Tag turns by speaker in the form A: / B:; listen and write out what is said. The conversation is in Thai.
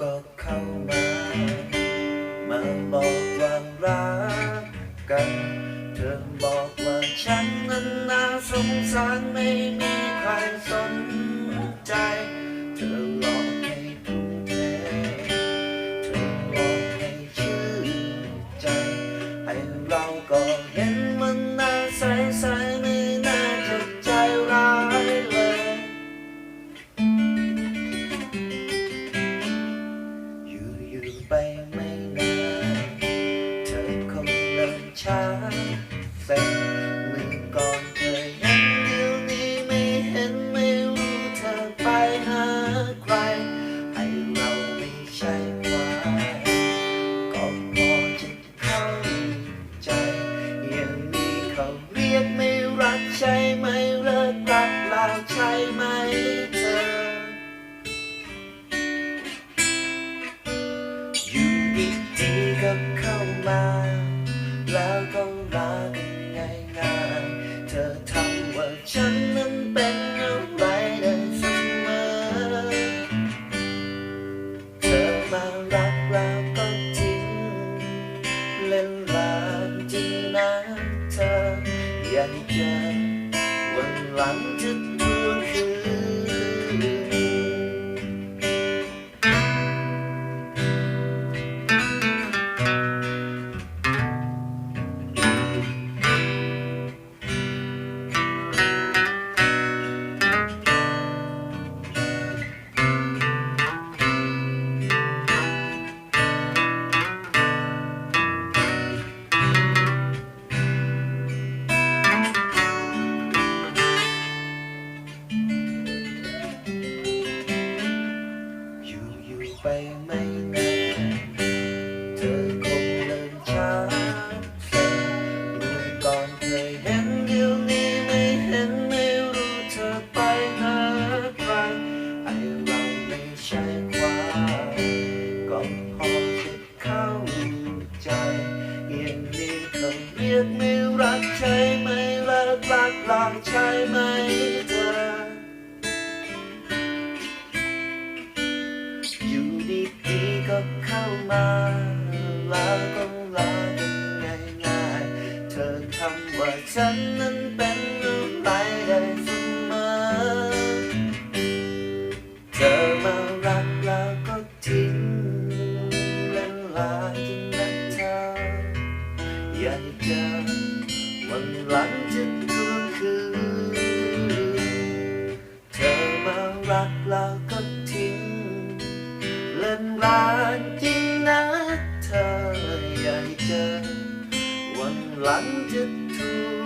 A: ก็เข้ามา มาบอกว่ารักกัน เธอบอกว่าฉันนั้นน่าสงสารไม่มีใครสนใจ นี้ ธออยากเจอวันหลังจะ ไปไม่นานเธอคงเริ่มช้าเส้นเมื่อก่อนเคยเห็นเดี๋ยวนี้ไม่เห็นไม่รู้เธอไปหาใครให้เราไม่ใช่ควายก็พอจะเข้าใจอย่างนี้เขาเรียกไม่รักใช่ไหมเลิกรักหลางใช่ไหม มาแล้วก็ลากันง่ายๆ เธอทำว่าฉันนั้นเป็นอะไรได้เสมอเธอมารักแล้วก็ทิ้งเล่นลาจนนักเธออยากเจอวันหลังจะทวคืนเธอมารักแล้วก็ทิ้งเล่นร้านจริงนะเธออยา วันหลังจะถูก